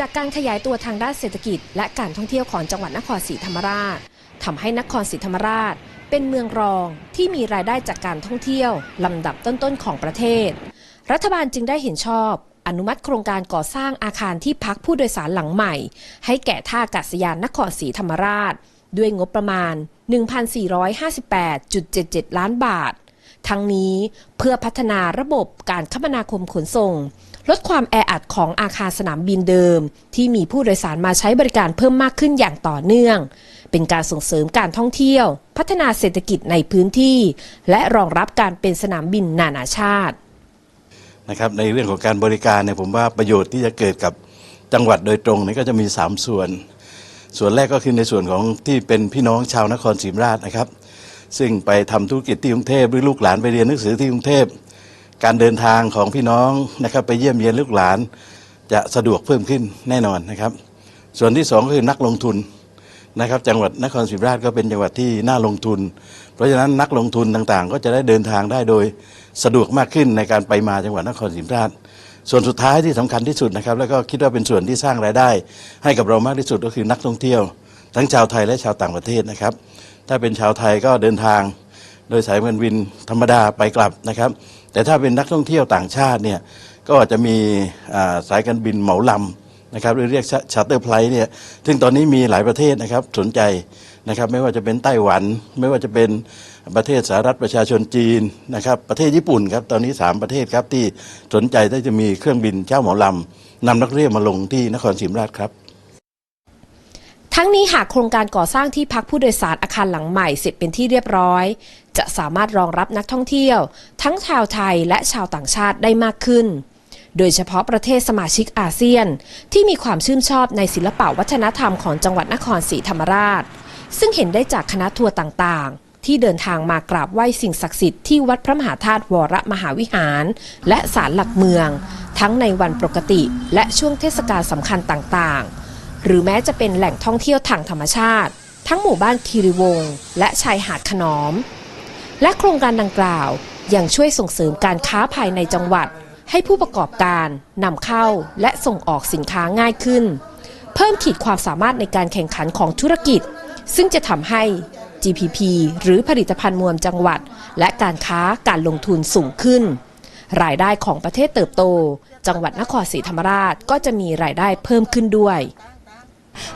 จากการขยายตัวทางด้านเศรษฐกิจ และการท่องเที่ยวของจังหวัดนครศรีธรรมราชทำให้นครศรีธรรมราช เป็นเมืองรองที่มีรายได้จากการท่องเที่ยวลำดับต้นๆของประเทศ รัฐบาลจึงได้เห็นชอบ อนุมัติโครงการก่อสร้างอาคารที่พักผู้โดยสารหลังใหม่ ให้แก่ท่าอากาศยานนครศรีธรรมราช ด้วยงบประมาณ 1,458.77 ล้านบาท ทั้งนี้เพื่อพัฒนาระบบการคมนาคมขนส่ง ลดความแออัดของอาคารสนามบินเดิม ที่มีผู้โดยสารมาใช้บริการเพิ่มมากขึ้นอย่างต่อเนื่อง เป็นการส่งเสริมการท่องเที่ยว พัฒนาเศรษฐกิจในพื้นที่ และรองรับการเป็นสนามบินนานาชาตินะครับในเรื่องของการบริการเนี่ยผมว่าประโยชน์ที่จะเกิดกับจังหวัดโดยตรงนี่ก็จะมี 3 ส่วน ส่วนแรกก็คือในส่วนของที่เป็นพี่น้องชาวนครศรีธรรมราชนะครับ ซึ่งไปทำธุรกิจที่กรุงเทพหรือลูกหลานไปเรียนหนังสือที่กรุงเทพ การเดินทางของพี่น้องนะครับไปเยี่ยมเยียนลูกหลาน จะสะดวกเพิ่มขึ้นแน่นอนนะครับ ส่วนที่สองก็คือนักลงทุนนะครับจังหวัดนครศรีธรรมราชก็เป็นจังหวัดที่น่าลงทุน เพราะฉะนั้นนักลงทุนต่างๆ ก็จะได้เดินทางได้โดยสะดวกมากขึ้นในการไปมาจังหวัดนครศรีธรรมราช ส่วนสุดท้ายที่สำคัญที่สุดนะครับแล้วก็คิดว่าเป็นส่วนที่สร้างรายได้ ให้กับเรามากที่สุดก็คือนักท่องเที่ยว ทั้งชาวไทยและชาวต่างประเทศนะครับ ถ้าเป็นชาวไทยก็เดินทาง โดยสายการบินธรรมดาไปกลับนะครับ แต่ถ้าเป็นนักท่องเที่ยวต่างชาติเนี่ยก็จะมีสายการบินเหมาลำนะครับหรือเรียกชาร์เตอร์ไพลท์เนี่ยซึ่งตอนนี้มีหลายประเทศนะครับสนใจนะครับไม่ว่าจะเป็นไต้หวัน ไม่ว่าจะเป็นประเทศสหรัฐประชาชนจีนนะครับประเทศญี่ปุ่นครับตอนนี้ 3 ประเทศครับที่สนใจที่จะมีเครื่องบินเช่าเหมาลำนำนักเรียนมาลงที่นครศรีธรรมราชครับ ทั้งนี้หากโครงการก่อสร้างที่พักผู้โดยสารอาคารหลังใหม่เสร็จเป็นที่เรียบร้อย จะสามารถรองรับนักท่องเที่ยว ทั้งชาวไทยและชาวต่างชาติได้มากขึ้น โดยเฉพาะประเทศสมาชิกอาเซียน ที่มีความชื่นชอบในศิลปะวัฒนธรรมของจังหวัดนครศรีธรรมราช ซึ่งเห็นได้จากคณะทัวร์ต่างๆที่เดินทางมากราบไหว้สิ่งศักดิ์สิทธิ์ที่วัดพระมหาธาตุวรมหาวิหาร และศาลหลักเมือง ทั้งในวันปกติและช่วงเทศกาลสำคัญต่างๆ หรือแม้จะเป็นแหล่งท่องเที่ยวทางธรรมชาติ ทั้งหมู่บ้านคีรีวงศ์และชายหาดขนอม และโครงการดังกล่าวยังช่วยส่งเสริมการค้าภายในจังหวัด ให้ผู้ประกอบการนำเข้าและส่งออกสินค้าง่ายขึ้น เพิ่มขีดความสามารถในการแข่งขันของธุรกิจ ซึ่งจะทำให้ GPP หรือผลิตภัณฑ์มวลจังหวัด และการค้าการลงทุนสูงขึ้น รายได้ของประเทศเติบโต จังหวัดนครศรีธรรมราชก็จะมีรายได้เพิ่มขึ้นด้วย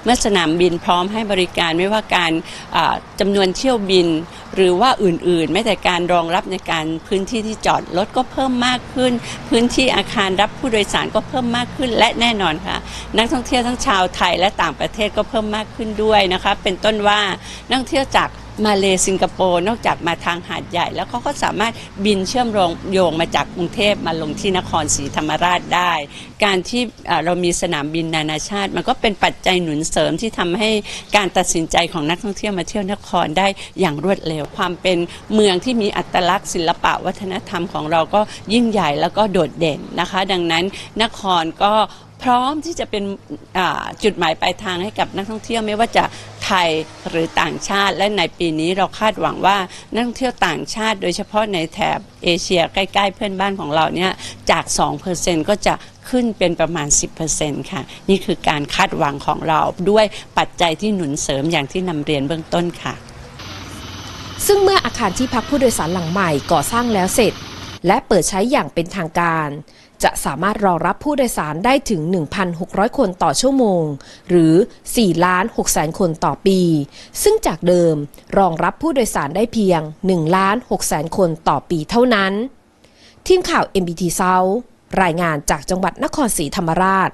เมื่อสนามบินพร้อมให้บริการไม่ว่าการจำนวนเที่ยวบิน หรือว่าอื่นๆแม้แต่การรองรับในการพื้นที่ที่จอดรถก็เพิ่มมากขึ้น พื้นที่อาคารรับผู้โดยสารก็เพิ่มมากขึ้น และแน่นอนค่ะ นักท่องเที่ยวทั้งชาวไทยและต่างประเทศก็เพิ่มมากขึ้นด้วยนะคะเป็นต้นว่านักท่องเที่ยวจาก มาเลสิงคโปร์นอกจากมาทางหาดใหญ่ แล้วเขาก็สามารถบินเชื่อมโยงมาจากกรุงเทพมาลงที่นครศรีธรรมราชได้ การที่เรามีสนามบินนานาชาติ มันก็เป็นปัจจัยหนุนเสริมที่ทำให้การตัดสินใจของนักท่องเที่ยวมาเที่ยวนครได้อย่างรวดเร็ว ความเป็นเมืองที่มีอัตลักษณ์ศิลปะวัฒนธรรมของเราก็ยิ่งใหญ่แล้วก็โดดเด่นนะคะ ดังนั้นนครก็ พร้อมที่จะเป็นจุดหมายปลายทางให้กับนักท่องเที่ยวไม่ว่าจะไทยหรือต่างชาติ และในปีนี้เราคาดหวังว่านักท่องเที่ยวต่างชาติ โดยเฉพาะในแถบเอเชียใกล้ๆเพื่อนบ้านของเราเนี่ยจาก 2%ก็จะขึ้นเป็นประมาณ 10%ค่ะ นี่คือการคาดหวังของเราด้วยปัจจัยที่หนุนเสริมอย่างที่นำเรียนเบื้องต้นค่ะ ซึ่งเมื่ออาคารที่พักผู้โดยสารหลังใหม่ก่อสร้างแล้วเสร็จ และเปิดใช้อย่างเป็นทางการ จะสามารถรองรับผู้โดยสารได้ถึง 1,600 คนต่อชั่วโมง หรือ 4 ล้าน6แสนคนต่อปี ซึ่งจากเดิมรองรับผู้โดยสารได้เพียง 1 ล้าน6แสนคนต่อปีเท่านั้น ทีมข่าว MBT South รายงานจากจังหวัดนครศรีธรรมราช